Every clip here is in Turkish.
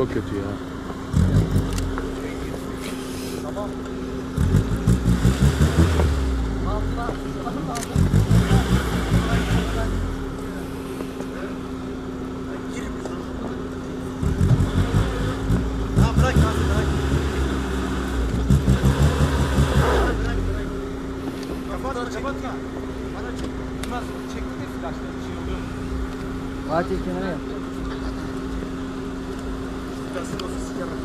Çok kötü ya. Tamam. Kapatma kapatma. Bana çek. Bunlar çekti de flaşları bir şey oluyor mu? Fatih kenara yap. Flaşın olsun sikemem.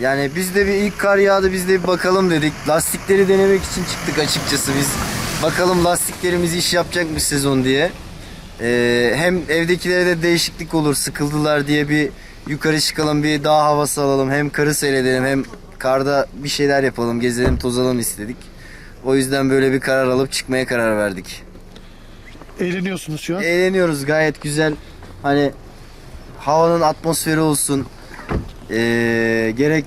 Yani biz de bir ilk kar yağdı biz de bir bakalım dedik. Lastikleri denemek için çıktık açıkçası biz. Bakalım lastiklerimiz iş yapacak mı sezon diye. Ee, hem evdekilere de değişiklik olur sıkıldılar diye bir yukarı çıkalım bir dağ havası alalım. Hem karı seyredelim hem karda bir şeyler yapalım gezelim tozalım istedik. O yüzden böyle bir karar alıp çıkmaya karar verdik. Eğleniyorsunuz şu an. Eğleniyoruz gayet güzel. Hani havanın atmosferi olsun. Ee, gerek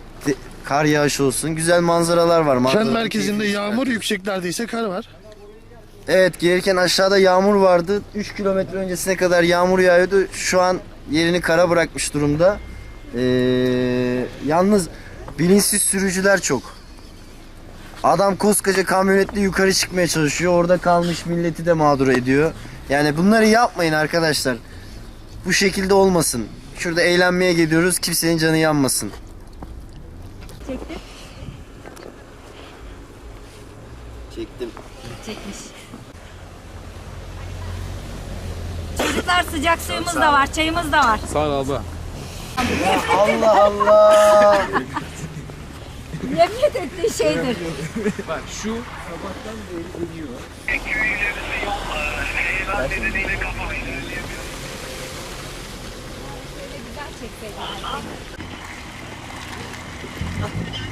kar yağışı olsun. Güzel manzaralar var. Kent Manzara merkezinde keyifli yağmur, yükseklerde ise kar var. Evet gelirken aşağıda yağmur vardı. 3 kilometre öncesine kadar yağmur yağıyordu. Şu an yerini kara bırakmış durumda. Ee, yalnız bilinçsiz sürücüler çok. Adam koskoca kamyonetle yukarı çıkmaya çalışıyor. Orada kalmış milleti de mağdur ediyor. Yani bunları yapmayın arkadaşlar. Bu şekilde olmasın. Şurada eğlenmeye gidiyoruz. Kimsenin canı yanmasın. Çektim. Çektim. Çekmiş. Çocuklar sıcak suyumuz da var, çayımız da var. Sağ ol abla. Allah Allah. Nefret ettiği şeydir. Bak şu チェッが入っいます。